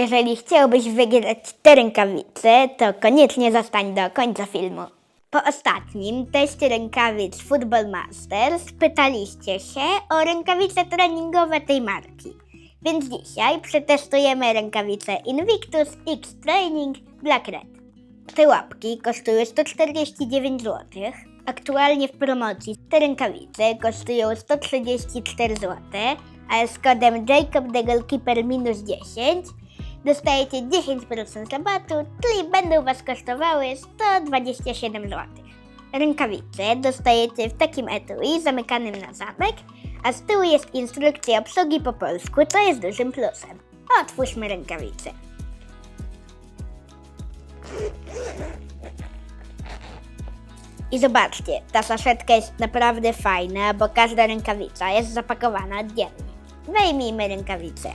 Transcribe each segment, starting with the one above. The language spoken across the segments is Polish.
Jeżeli chciałbyś wygrać te rękawice, to koniecznie zostań do końca filmu. Po ostatnim teście rękawic Football Masters pytaliście się o rękawice treningowe tej marki. Więc dzisiaj przetestujemy rękawice Invictus X Training Black Red. Te łapki kosztują 149 zł. Aktualnie w promocji te rękawice kosztują 134 zł, a z kodem Jacob the Goalkeeper minus 10 dostajecie 10% rabatu, czyli będą Was kosztowały 127 zł. Rękawice dostajecie w takim etui zamykanym na zamek, a z tyłu jest instrukcja obsługi po polsku, co jest dużym plusem. Otwórzmy rękawice. I zobaczcie, ta saszetka jest naprawdę fajna, bo każda rękawica jest zapakowana oddzielnie. Wyjmijmy rękawicę.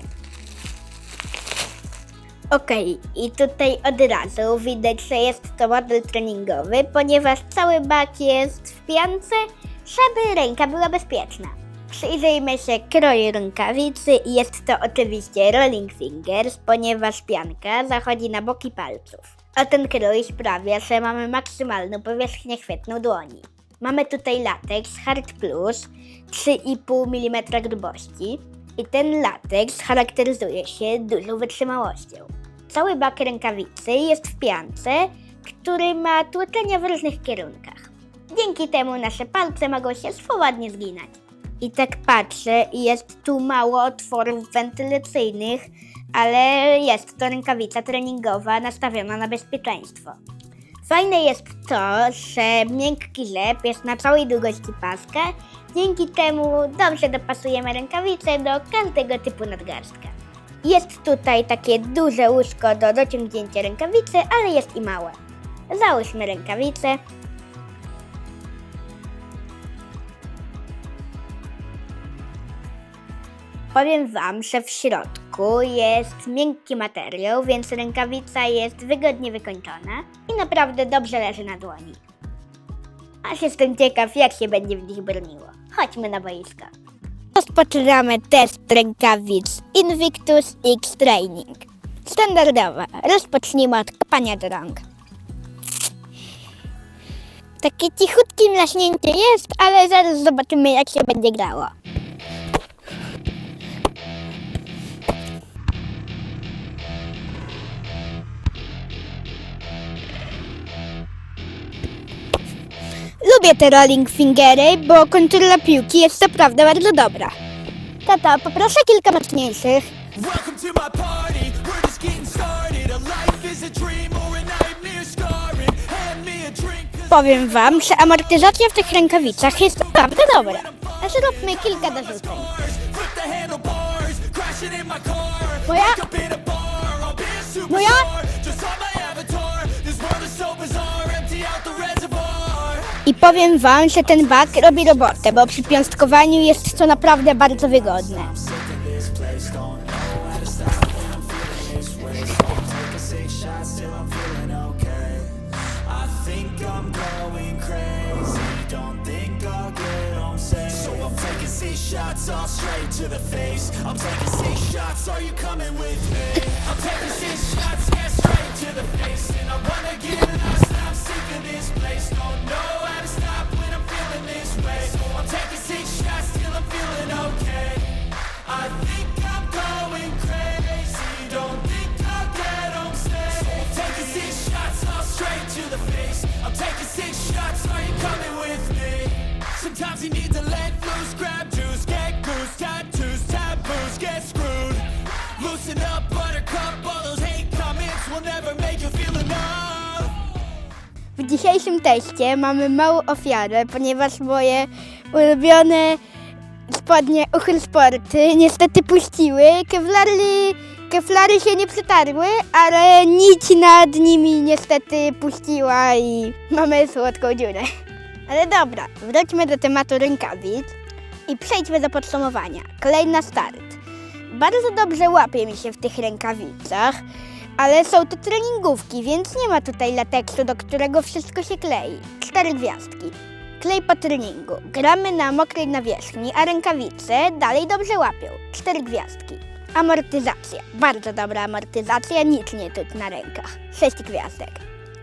Okej, i tutaj od razu widać, że jest to model treningowy, ponieważ cały bak jest w piance, żeby ręka była bezpieczna. Przyjrzyjmy się kroju rękawicy i jest to oczywiście rolling fingers, ponieważ pianka zachodzi na boki palców. A ten krój sprawia, że mamy maksymalną powierzchnię chwytną dłoni. Mamy tutaj lateks Hard Plus 3,5 mm grubości i ten lateks charakteryzuje się dużą wytrzymałością. Cały bak rękawicy jest w piance, który ma tłoczenia w różnych kierunkach. Dzięki temu nasze palce mogą się swobodnie zginać. I tak patrzę i jest tu mało otworów wentylacyjnych, ale jest to rękawica treningowa nastawiona na bezpieczeństwo. Fajne jest to, że miękki żep jest na całej długości paska, dzięki temu dobrze dopasujemy rękawicę do każdego typu nadgarstka. Jest tutaj takie duże łóżko do dociągnięcia rękawicy, ale jest i małe. Załóżmy rękawicę. Powiem Wam, że w środku jest miękki materiał, więc rękawica jest wygodnie wykończona i naprawdę dobrze leży na dłoni. Aż jestem ciekaw, jak się będzie w nich broniło. Chodźmy na boisko. Rozpoczynamy test rękawic Invictus X Training. Standardowa. Rozpocznijmy od kopania do rąk. Takie cichutkie mlaśnięcie jest, ale zaraz zobaczymy, jak się będzie grało. Lubię te rolling fingery, bo kontrola piłki jest naprawdę bardzo dobra. Tata, poproszę kilka mocniejszych. Welcome to my party. We're just getting started. A life is a dream or a nightmare scarring. Hand me a drink. Powiem wam, że amortyzacja w tych rękawicach jest naprawdę dobra. A zróbmy kilka dorzuceń. Bars, flip the handlebars. Crashing in my car. Moja? Wake up in a bar. I'll be a superstar. Moja? I powiem wam, że ten bak robi robotę, bo przy piąstkowaniu jest to naprawdę bardzo wygodne. I'm taking six shots yeah, straight to the face. And I wanna get. I'm this place. Don't know how to stop when I'm feeling this way. So I'm taking six shots till I'm feeling okay. I think I'm going crazy. Don't think I'll get home safe. So I'm taking six shots all straight to the face. I'm taking six shots. Are you coming with me? Sometimes you need to W dzisiejszym teście mamy małą ofiarę, ponieważ moje ulubione spodnie Uchyl Sporty niestety puściły. Kevlary, kevlary się nie przetarły, ale nić nad nimi niestety puściła i mamy słodką dziurę. Ale dobra, wróćmy do tematu rękawic i przejdźmy do podsumowania. Klej na start. Bardzo dobrze łapie mi się w tych rękawicach, ale są to treningówki, więc nie ma tutaj lateksu, do którego wszystko się klei. Cztery gwiazdki. Klej po treningu. Gramy na mokrej nawierzchni, a rękawice dalej dobrze łapią. Cztery gwiazdki. Amortyzacja. Bardzo dobra amortyzacja, nic nie tuć na rękach. 6 gwiazdek.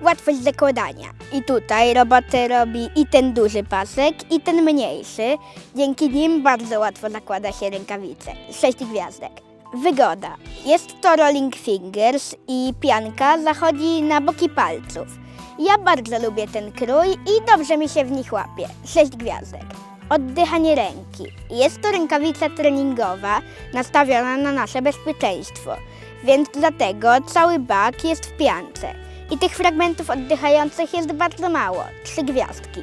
Łatwość zakładania. I tutaj robotę robi i ten duży pasek, i ten mniejszy. Dzięki nim bardzo łatwo zakłada się rękawice. 6 gwiazdek. Wygoda. Jest to rolling fingers i pianka zachodzi na boki palców. Ja bardzo lubię ten krój i dobrze mi się w nich łapie. 6 gwiazdek. Oddychanie ręki. Jest to rękawica treningowa nastawiona na nasze bezpieczeństwo, więc dlatego cały bak jest w piance. I tych fragmentów oddychających jest bardzo mało. Trzy gwiazdki.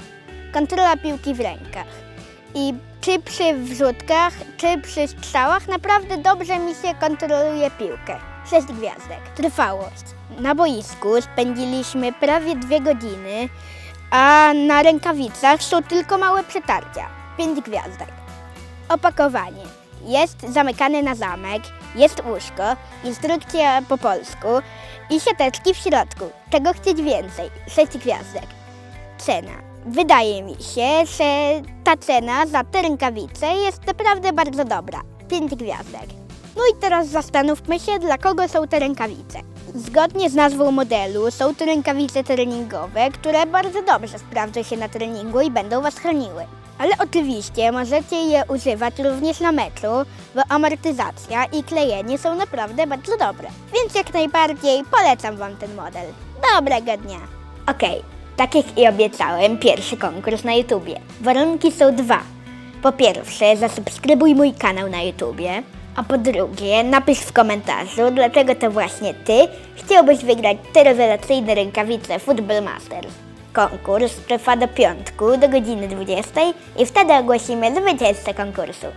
Kontrola piłki w rękach. I czy przy wrzutkach, czy przy strzałach naprawdę dobrze mi się kontroluje piłkę. Sześć gwiazdek. Trwałość. Na boisku spędziliśmy prawie dwie godziny, a na rękawicach są tylko małe przetarcia. Pięć gwiazdek. Opakowanie. Jest zamykane na zamek, jest łóżko, instrukcja po polsku i siateczki w środku. Czego chcieć więcej? Sześć gwiazdek. Cena. Wydaje mi się, że ta cena za te rękawice jest naprawdę bardzo dobra. Pięć gwiazdek. No i teraz zastanówmy się, dla kogo są te rękawice. Zgodnie z nazwą modelu są to rękawice treningowe, które bardzo dobrze sprawdzą się na treningu i będą Was chroniły. Ale oczywiście możecie je używać również na meczu, bo amortyzacja i klejenie są naprawdę bardzo dobre. Więc jak najbardziej polecam Wam ten model. Dobrego dnia! Okej, tak jak i obiecałem, pierwszy konkurs na YouTubie. Warunki są dwa. Po pierwsze, zasubskrybuj mój kanał na YouTubie, a po drugie, napisz w komentarzu, dlaczego to właśnie Ty chciałbyś wygrać te rewelacyjne rękawice Football Masters. Konkurs trwa do piątku, do godziny 20 i wtedy ogłosimy zwycięzcę konkursu.